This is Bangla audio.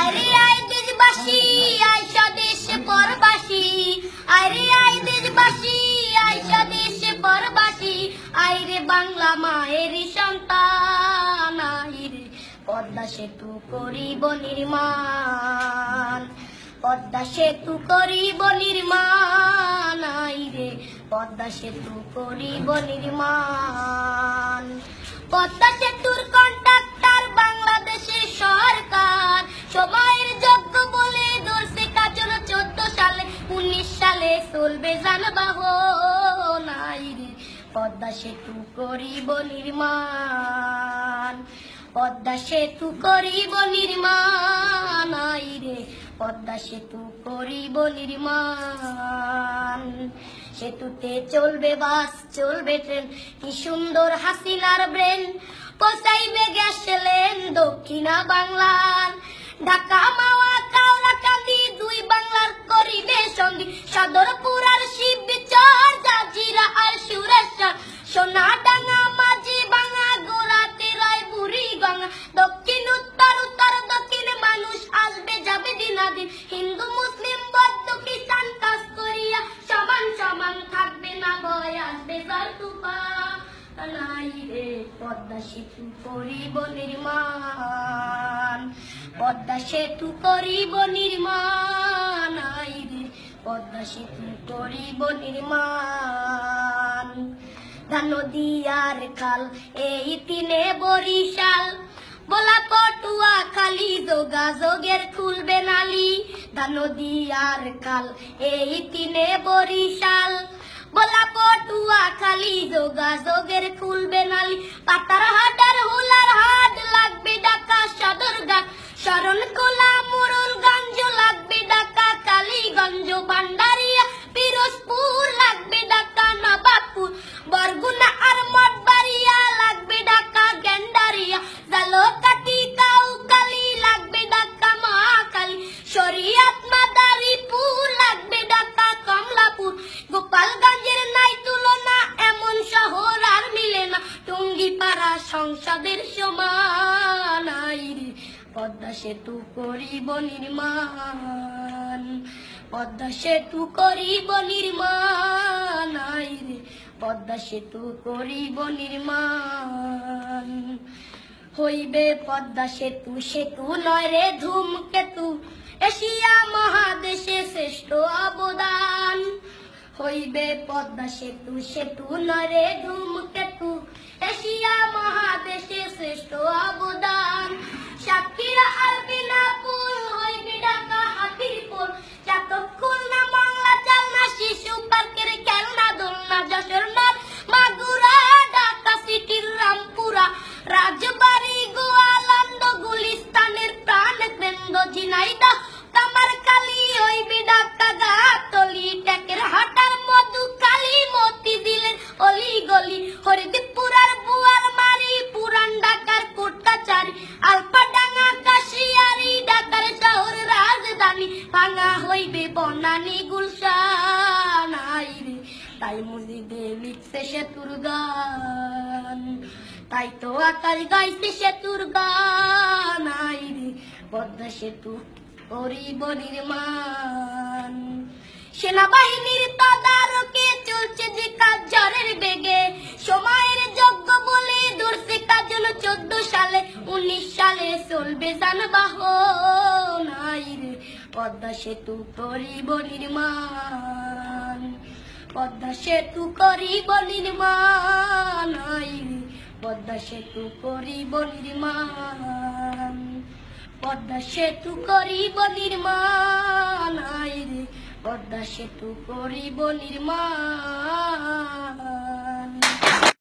আরে আই দেশবাসী আই স্বদেশে পরবাসী। আরে আই দেশবাসী আই স্বদেশে পরবাসী। আই রে বাংলা মায়ের সন্তান আই রে পদ্মা সেতু করিব নির্মাণ। পদ্মা সেতু করিব নির্মাণ আই রে পদ্মা সেতু করিব নির্মাণ। পদ্মা সেতুর সালে চলবে যানবাহন আই রে পদ্মা সেতু করিব নির্মাণ, পদ্মা সেতু করিব নির্মাণ আই রে পদ্মা সেতু করিব নির্মাণ। সেতুতে চলবে বাস, চলবে ট্রেন, কি সুন্দর হাসিনার ব্রেন পৌঁছাইবে গ্যাস লেন দক্ষিণা বাংলার। ঢাকা, মাওয়া কাওড়া কান্দি, দুই বাংলার করিবে সঙ্গী। আসবে নাই রে পদ্মা সেতু করিব নির্মাণ। পদ্মা সেতু করিব নির্মাণ আই রে পদ্মা সেতু করিব নির্মাণ। নদিয়ার খাল, এই তিনে বরিশাল। বলা পটুয়া খালি যোগাযোগের খুলবে নালি নদিয়ার খাল, এই তিনে বরিশাল। বলা পটুয়া খালি যোগাযোগের খুলবে নালি পাতার সংসদের সমান পদ্মা সেতু করিব নির্মাণ। পদ্মা সেতু করিব নির্মাণ আই পদ্মা সেতু করিব নির্মাণ। হইবে পদ্মা সেতু সেতু নয় রে ধূমকেতু। এশিয়া মহাদেশে শ্রেষ্ঠ অবদান। হইবে পদ্মা সেতু সেতু নরে ধূমকেতু। এশিয়া মহাদেশে শ্রেষ্ঠ অবদান। সাক্ষীরা আর তাই গান। তাই তো আকাশ গাইছে সেতুর গান আইরে পদ্মা সেতু করিব নির্মাণ সেনাবাহিনীর তদারকে চলবে যানবাহন আইরে পদ্মা সেতু করিব নির্মাণ। পদ্মা সেতু করিব নির্মাণ পদ্মা সেতু করিব নির্মাণ। পদ্মা সেতু করিব নির্মাণ পদ্মা সেতু করিব নির্মাণ।